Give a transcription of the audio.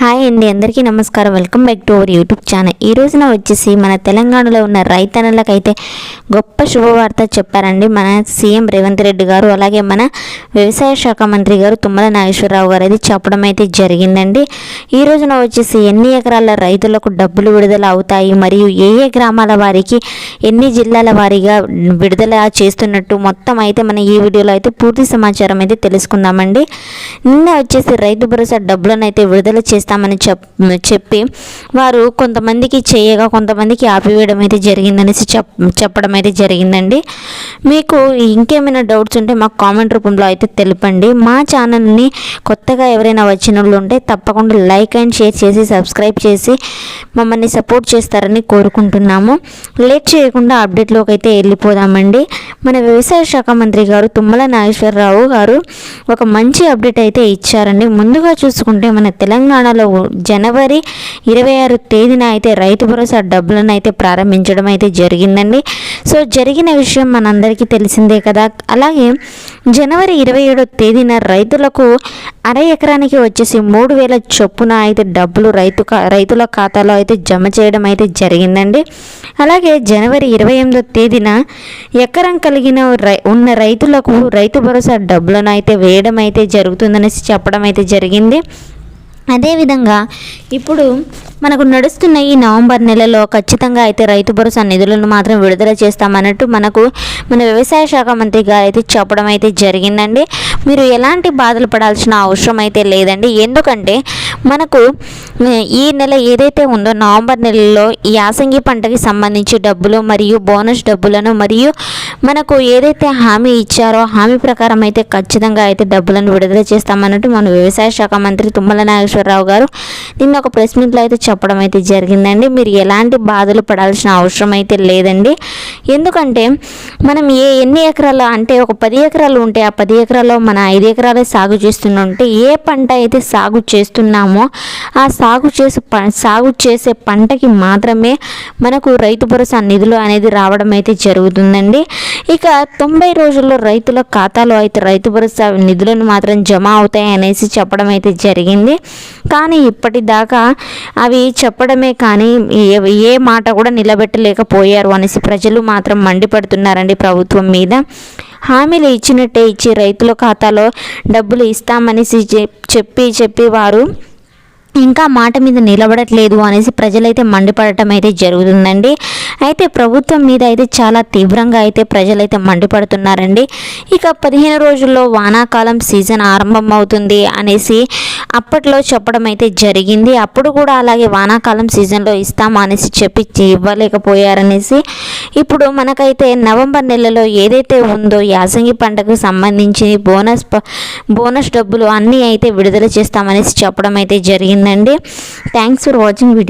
Hi అండి అందరికీ నమస్కారం. Welcome back to our YouTube channel. ఈ రోజున వచ్చేసి మన తెలంగాణలో ఉన్న రైతన్నలకైతే గొప్ప శుభవార్త చెప్పారండి మన సీఎం రేవంత్ రెడ్డి గారు. అలాగే మన వ్యవసాయ శాఖ మంత్రి గారు తుమ్మల నాగేశ్వరరావు గారు అయితే చెప్పడం అయితే జరిగిందండి. ఈ రోజున వచ్చేసి ఎన్ని ఎకరాల రైతులకు డబ్బులు విడుదల అవుతాయి? మరియు ఏ ఏ గ్రామాల వారికి ఎన్ని జిల్లాల వారీగా విడుదల చేస్తున్నట్టు మొత్తం అయితే మన ఈ వీడియోలో అయితే పూర్తి సమాచారం అయితే తెలుసుకుందామండి. నిన్న వచ్చేసి రైతు భరోసా డబ్బులను అయితే విడుదల చేస్తామని చెప్ చెప్పి వారు కొంతమందికి చేయగా కొంతమందికి ఆపివేయడం అయితే జరిగిందనేసి చెప్ చెప్పడం అయితే జరిగిందండి. మీకు ఇంకేమైనా డౌట్స్ ఉంటే మాకు కామెంట్ రూపంలో అయితే తెలుపండి. మా ఛానల్ని కొత్తగా ఎవరైనా వచ్చిన వాళ్ళు ఉంటే తప్పకుండా లైక్ అండ్ షేర్ చేసి సబ్స్క్రైబ్ చేసి మమ్మల్ని సపోర్ట్ చేస్తారని కోరుకుంటున్నాము. లేట్ చేయకుండా అప్డేట్లోకి అయితే వెళ్ళిపోదామండి. మన వ్యవసాయ శాఖ మంత్రి గారు తుమ్మల నాగేశ్వరరావు గారు ఒక మంచి అప్డేట్ అయితే ఇచ్చారండి. ముందుగా చూసుకుంటే మన తెలంగాణలో జనవరి ఇరవై ఆరు తేదీన అయితే రైతు భరోసా డబ్బులను అయితే ప్రారంభించడం అయితే జరిగిందండి. సో జరిగిన విషయం మనందరికీ తెలిసిందే కదా. అలాగే జనవరి ఇరవై ఏడో తేదీన రైతులకు అర ఎకరానికి వచ్చేసి మూడు వేల చొప్పున అయితే డబ్బులు రైతు రైతుల ఖాతాలో అయితే జమ చేయడం అయితే జరిగిందండి. అలాగే జనవరి ఇరవై ఎనిమిదో తేదీన ఎకరం కలిగిన రై ఉన్న రైతులకు రైతు భరోసా డబ్బులను అయితే వేయడం అయితే జరుగుతుందనేసి చెప్పడం అయితే జరిగింది. అదేవిధంగా ఇప్పుడు మనకు నడుస్తున్న ఈ నవంబర్ నెలలో ఖచ్చితంగా అయితే రైతు భరోసా నిధులను మాత్రం విడుదల చేస్తామన్నట్టు మనకు మన వ్యవసాయ శాఖ మంత్రి గారు అయితే చెప్పడం అయితే జరిగిందండి. మీరు ఎలాంటి బాధలు పడాల్సిన అవసరం అయితే లేదండి. ఎందుకంటే మనకు ఈ నెల ఏదైతే ఉందో నవంబర్ నెలలో ఈ యాసంగి పంటకి సంబంధించి డబ్బులు మరియు బోనస్ డబ్బులను మరియు మనకు ఏదైతే హామీ ఇచ్చారో హామీ ప్రకారం అయితే ఖచ్చితంగా అయితే డబ్బులను విడుదల చేస్తామన్నట్టు మన వ్యవసాయ శాఖ మంత్రి తుమ్మల నాగేశ్వరరావు గారు నిన్న ఒక ప్రెస్ మీట్లో అయితే చెప్పడం అయితే జరిగిందండి. మీరు ఎలాంటి బాధలు పడాల్సిన అవసరం అయితే లేదండి. ఎందుకంటే మనం ఏ ఎన్ని ఎకరాలు అంటే ఒక పది ఎకరాలు ఉంటే ఆ పది ఎకరాల్లో మన ఐదు ఎకరాలే సాగు చేస్తుంటే ఏ పంట అయితే సాగు చేస్తున్నామో ఆ సాగు చేసే ప సాగు చేసే పంటకి మాత్రమే మనకు రైతు భరోసా నిధులు అనేది రావడం అయితే జరుగుతుందండి. ఇక తొంభై రోజుల్లో రైతుల ఖాతాలో అయితే రైతు భరోసా నిధులను మాత్రం జమ అవుతాయి అనేసి చెప్పడం అయితే జరిగింది. కానీ ఇప్పటిదాకా అవి చెప్పడమే కానీ ఏ ఏ మాట కూడా నిలబెట్టలేకపోయారు అనేసి ప్రజలు మాత్రం మండిపడుతున్నారండి ప్రభుత్వం మీద. హామీలు ఇచ్చినట్టే ఇచ్చి రైతుల ఖాతాలో డబ్బులు ఇస్తామనేసి చెప్- చెప్పి చెప్పి వారు ఇంకా మాట మీద నిలబడట్లేదు అనేసి ప్రజలైతే మండిపడటం అయితే జరుగుతుందండి. అయితే ప్రభుత్వం మీద అయితే చాలా తీవ్రంగా అయితే ప్రజలైతే మండిపడుతున్నారండి. ఇక పదిహేను రోజుల్లో వానాకాలం సీజన్ ఆరంభం అవుతుంది అనేసి అప్పట్లో చెప్పడం అయితే జరిగింది. అప్పుడు కూడా అలాగే వానాకాలం సీజన్లో ఇస్తాము అనేసి చెప్పి ఇవ్వలేకపోయారనేసి ఇప్పుడు మనకైతే నవంబర్ నెలలో ఏదైతే ఉందో యాసంగి పంటకు సంబంధించి బోనస్ బోనస్ డబ్బులు అన్నీ అయితే విడుదల చేస్తామనేసి చెప్పడం అయితే జరిగిందండి. Thanks for watching video.